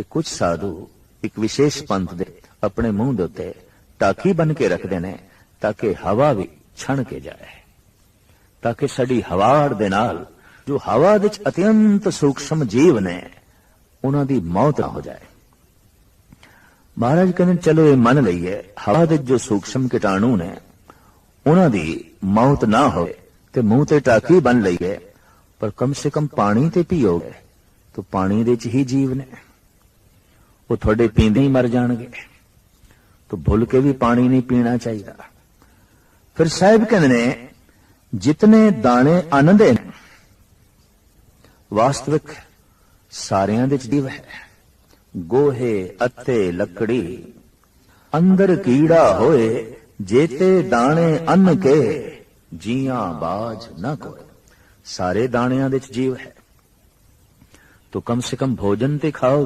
ਕਿ ਕੁਝ ਸਾਧੂ ਇੱਕ ਵਿਸ਼ੇਸ਼ ਪੰਥ ਦੇ ਆਪਣੇ ਮੂੰਹ ਦੇ ਉੱਤੇ ਟਾਕੀ ਬਨ ਕੇ ਰੱਖਦੇ ਨੇ ਤਾਂ ਕਿ ਹਵਾ ਵੀ ਛਣ ਕੇ ਜਾਏ, ਤਾਂ ਕਿ ਸਾਡੀ ਹਵਾੜ ਦੇ ਨਾਲ ਜੋ ਹਵਾ ਵਿੱਚ ਅਤਿਅੰਤ ਸੂਖਸ਼ਮ ਜੀਵ ਨੇ, ਉਹਨਾਂ ਦੀ ਮੌਤ ਨਾ ਹੋ ਜਾਏ। ਮਹਾਰਾਜ ਕਹਿੰਦੇ ਚਲੋ ਇਹ ਮੰਨ ਲਈਏ, ਹਵਾ ਦੇ ਜੋ ਸੂਖਸ਼ਮ ਕੀਟਾਣੂ ਨੇ, ਉਹਨਾਂ ਦੀ ਮੌਤ ਨਾ ਹੋਵੇ ਤੇ ਮੂੰਹ ਤੇ ਟਾਕੀ ਬਨ ਲਈਏ, ਪਰ ਕਮ ਸੇ ਕਮ ਪਾਣੀ ਤੇ ਪੀਓਗੇ, ਤਾਂ ਪਾਣੀ ਦੇ ਵਿੱਚ ਹੀ ਜੀਵ ਨੇ। ਉਹ ਤੁਹਾਡੇ ਪੀਂਦੇ ਹੀ ਮਰ ਜਾਣਗੇ। ਤਾਂ ਭੁੱਲ ਕੇ ਵੀ ਪਾਣੀ ਨਹੀਂ ਪੀਣਾ ਚਾਹੀਦਾ। ਫਿਰ ਸਾਹਿਬ ਕਹਿੰਦੇ ਨੇ, ਜਿਤਨੇ ਦਾਣੇ ਅੰਨ ਦੇ ਵਾਸਤਵਿਕ ਸਾਰਿਆਂ ਦੇ ਜੀਵ ਹੈ। ਗੋਹੇ ਅਤੇ ਲੱਕੜੀ, ਅੰਦਰ ਕੀੜਾ ਹੋਏ, ਜੇਤੇ ਦਾਣੇ ਅੰਨ ਕੇ, ਜੀਆਂ ਬਾਜ ਨਾ ਕੋ ਸਾਰੇ ਦਾਣਿਆਂ ਦੇ ਵਿੱਚ ਜੀਵ ਹੈ। ਤੋ ਕਮ ਸੇ ਕਮ ਭੋਜਨ ਤੇ ਖਾਓ